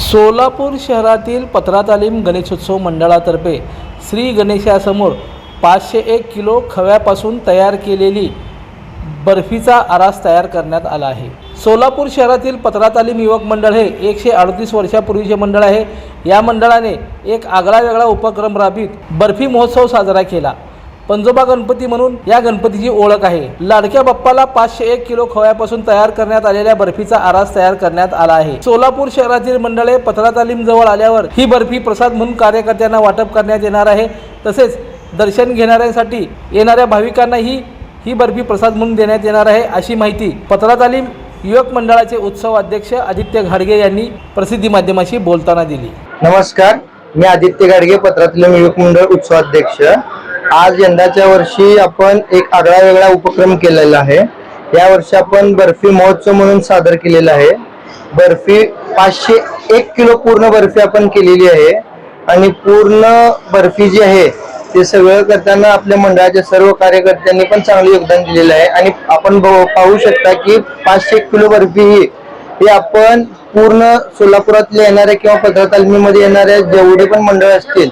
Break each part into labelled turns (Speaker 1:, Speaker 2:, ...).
Speaker 1: सोलापूर शहरातील पत्रा तालीम गणेशोत्सव मंडळातर्फे श्री गणेशासमोर पाचशे एक किलो खव्यापासून तयार केलेली बर्फीचा आरास तयार करण्यात आला आहे. सोलापूर शहरातील पत्रा तालीम युवक मंडळ हे एकशे अडतीस वर्षापूर्वीचे मंडळ आहे. या मंडळाने एक आगळा वेगळा उपक्रम राबवीत बर्फी महोत्सव साजरा केला. पंजोबा गणपती म्हणून या गणपतीची ओळख आहे. लाडक्या बाप्पाला पाचशे एक किलो खव्यापासून तयार करण्यात आलेल्या बर्फीचा आरास तयार करण्यात आला आहे. सोलापूर शहरातील मंडळे पत्रा तालीम जवळ आल्यावर ही बर्फी प्रसाद म्हणून कार्यकर्त्यांना वाटप करण्यात येणार आहे. तसेच दर्शन घेणाऱ्यांसाठी येणाऱ्या भाविकांनाही ही ही बर्फी प्रसाद म्हणून देण्यात येणार आहे अशी माहिती पत्रा तालीम युवक मंडळाचे उत्सव अध्यक्ष आदित्य घाडगे यांनी प्रसिद्धी माध्यमाशी बोलताना दिली.
Speaker 2: नमस्कार मी आदित्य गाडगे पत्रातील युवक मंडळ उत्सवाध्यक्ष आज यंदाच्या वर्षी आपण एक आगळा वेगळा उपक्रम केलेला आहे. या वर्षी आपण बर्फी महोत्सव म्हणून सादर केलेला आहे. बर्फी पाचशे एक किलो पूर्ण बर्फी आपण केलेली आहे. आणि पूर्ण बर्फी जी आहे ते सगळं करताना आपल्या मंडळाच्या सर्व कार्यकर्त्यांनी पण चांगले योगदान दिलेलं आहे. आणि आपण पाहू शकता की पाचशे किलो बर्फी ही हे आपण पूर्ण सोलापुरातले येणाऱ्या किंवा पत्र तालमीमध्ये येणाऱ्या जेवढे पण मंडळ असतील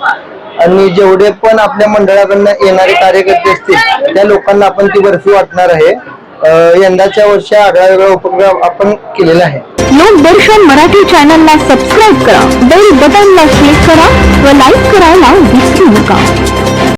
Speaker 2: आणि जेवढे पण आपल्या मंडळाकडनं येणारे कार्यकर्ते असतील त्या लोकांना आपण ती बर्फी वाटणार आहे. यंदाच्या वर्षी आगळा वेगळा उपक्रम आपण केलेला आहे.
Speaker 3: लोकदर्शन मराठी चॅनलला सबस्क्राईब करा बेल बटनला क्लिक करा व लाईक करायला विसरू नका.